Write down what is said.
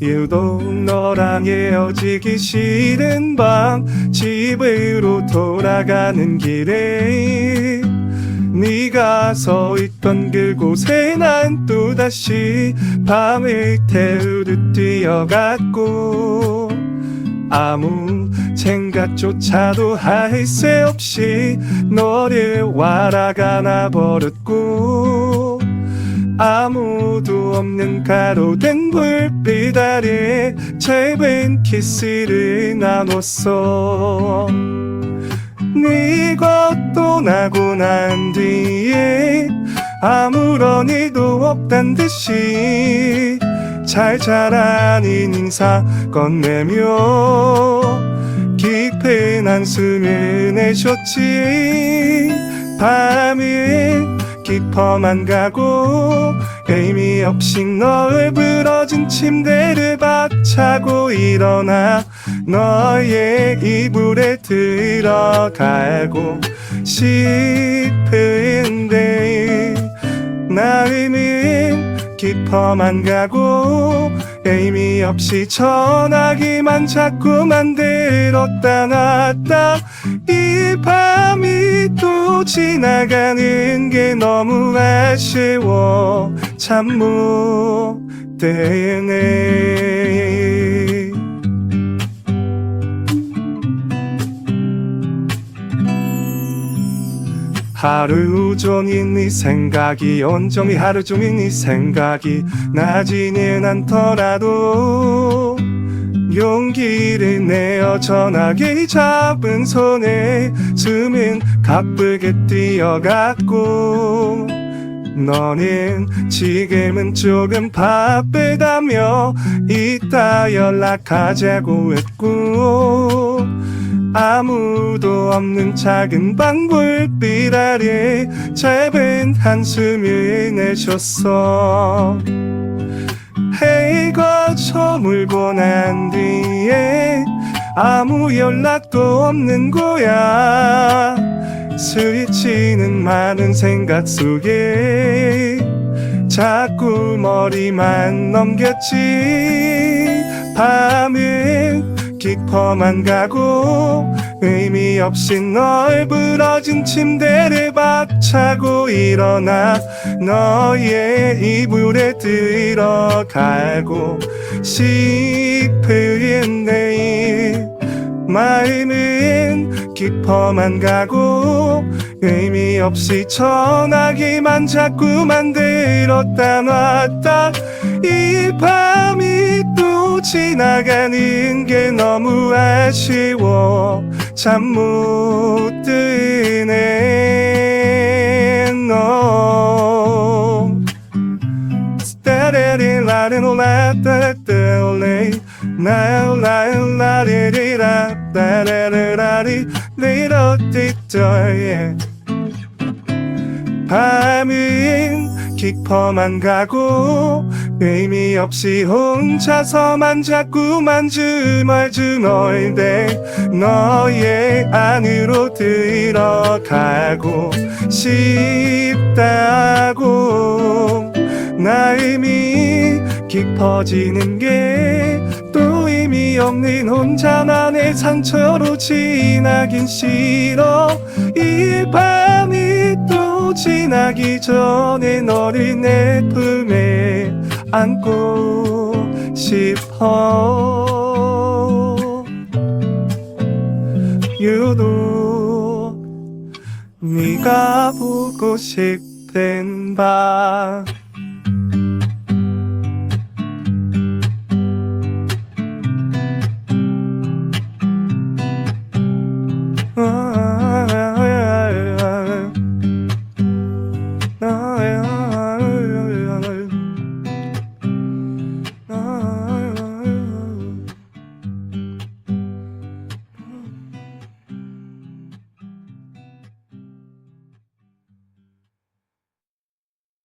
유독 너랑 헤어지기 싫은 밤 집으로 돌아가는 길에 네가 서 있던 그곳에 난 또다시 밤을 태우듯 뛰어갔고 아무 생각조차도 할 새 없이 너를 와라가나 버렸고 아무도 없는 가로등 불빛 아래 짧은 키스를 나눴어. 네가 떠나고 난 뒤에 아무런 일도 없단 듯이 잘 자라닌 인사 건네며 깊은 한숨을 내쉬었지. 밤이 깊어만 가고 의미 없이 널 부러진 침대를 박차고 일어나 너의 이불에 들어가고 싶은데 나음은 깊어만 가고 없이 전화기만 자꾸 만 들었다 놨다. 이 밤이 또 지나가는 게 너무 아쉬워. 잠못 드네 하루 종일 네 생각이 온종일 하루 종일 네 생각이 나지는 않더라도 용기를 내어 전화기 잡은 손에 숨은 가쁘게 뛰어갔고 너는 지금은 조금 바쁘다며 이따 연락하자고 했고 아무도 없는 작은 방 불빛 아래 짧은 한숨을 내쉬었어. 해가 저물고 난 뒤에 아무 연락도 없는 거야. 스치는 많은 생각 속에 자꾸 머리만 넘겼지. 밤은 깊어만 가고 의미 없이 널 부러진 침대를 박차고 일어나 너의 이불에 들어가고 싶은 내일 마음은 깊어만 가고 의미 없이 전화기만 자꾸만 들었다 놨다 지나가는 게 너무 아쉬워. 잠 못 드네 너. 스타레리 라리노라따따올레 나라라리리라 따라라리 리로띠또예 밤은 깊어만 가고 의미 없이 혼자서만 자꾸만 주멀주멀대 너의 안으로 들어가고 싶다고. 나음이 깊어지는 게 또 의미 없는 혼자만의 상처로 지나긴 싫어. 이 밤이 또 지나기 전에 너를 내 품에 안고 싶어. 유독 네가 보고 싶은 밤